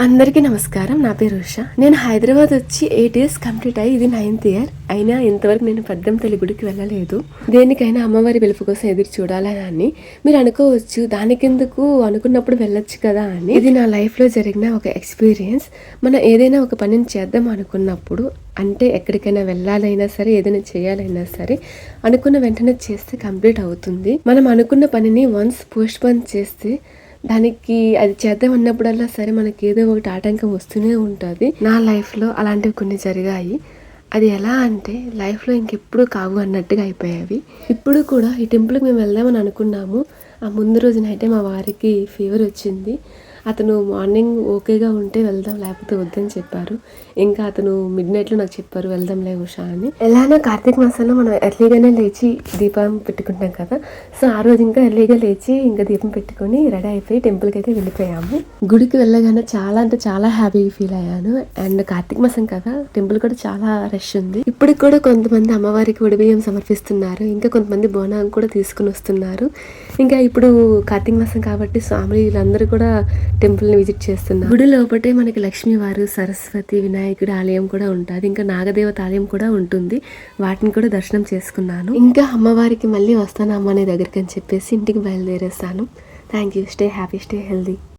అందరికీ నమస్కారం. నా పేరు ఉష. నేను హైదరాబాద్ వచ్చి ఎయిట్ ఇయర్స్ కంప్లీట్ అయ్యి ఇది నైన్త్ ఇయర్. అయినా ఇంతవరకు నేను పద్దం తల్లి గుడికి వెళ్ళలేదు. దేనికైనా అమ్మవారి పిలుపు కోసం ఎదురు చూడాలని అని మీరు అనుకోవచ్చు. దానికెందుకు అనుకున్నప్పుడు వెళ్ళొచ్చు కదా అని. ఇది నా లైఫ్లో జరిగిన ఒక ఎక్స్పీరియన్స్. మనం ఏదైనా ఒక పనిని చేద్దాం అనుకున్నప్పుడు అంటే ఎక్కడికైనా వెళ్ళాలైనా సరే ఏదైనా చేయాలైనా సరే అనుకున్న వెంటనే చేస్తే కంప్లీట్ అవుతుంది. మనం అనుకున్న పనిని వన్స్ పోస్ట్ పోన్ చేస్తే దానికి అది చేద్దాం అన్నప్పుడల్లా సరే మనకి ఏదో ఒకటి ఆటంకం వస్తూనే ఉంటుంది. నా లైఫ్లో అలాంటివి కొన్ని జరిగాయి. అది ఎలా అంటే లైఫ్లో ఇంకెప్పుడు కావు అన్నట్టుగా అయిపోయావి. ఇప్పుడు కూడా ఈ టెంపుల్కి మేము వెళ్దామని అనుకున్నాము. ఆ ముందు రోజు నైటే మా వారికి ఫీవర్ వచ్చింది. అతను మార్నింగ్ ఓకేగా ఉంటే వెళ్దాం లేకపోతే వద్దని చెప్పారు. ఇంకా అతను మిడ్ నైట్లో నాకు చెప్పారు వెళ్దాంలే ఉషా అని. ఎలానో కార్తీక మాసంలో మనం ఎర్లీగానే లేచి దీపం పెట్టుకుంటాం కదా. సో ఆ రోజు ఇంకా ఎర్లీగా లేచి ఇంకా దీపం పెట్టుకొని రెడీ అయిపోయి టెంపుల్కి అయితే వెళ్ళిపోయాము. గుడికి వెళ్ళగానే చాలా అంటే చాలా హ్యాపీగా ఫీల్ అయ్యాను. అండ్ కార్తీక మాసం కదా టెంపుల్ కూడా చాలా రష్ ఉంది. ఇప్పటికి కూడా కొంతమంది అమ్మవారికి ఉడిబియ్యం సమర్పిస్తున్నారు. ఇంకా కొంతమంది బోనాం కూడా తీసుకుని వస్తున్నారు. ఇంకా ఇప్పుడు కార్తీక మాసం కాబట్టి స్వామి వీళ్ళందరూ కూడా టెంపుల్ని విజిట్ చేస్తున్నారు గుడి లోపటే మనకి లక్ష్మీవారు సరస్వతి వినాయకుడి ఆలయం కూడా ఉంటుంది. ఇంకా నాగదేవత ఆలయం కూడా ఉంటుంది. వాటిని కూడా దర్శనం చేసుకున్నాను. ఇంకా అమ్మవారికి మళ్ళీ వస్తాను అమ్మ అనే దగ్గరికి అని చెప్పేసి ఇంటికి బయలుదేరేస్తాను. Thank you stay happy stay healthy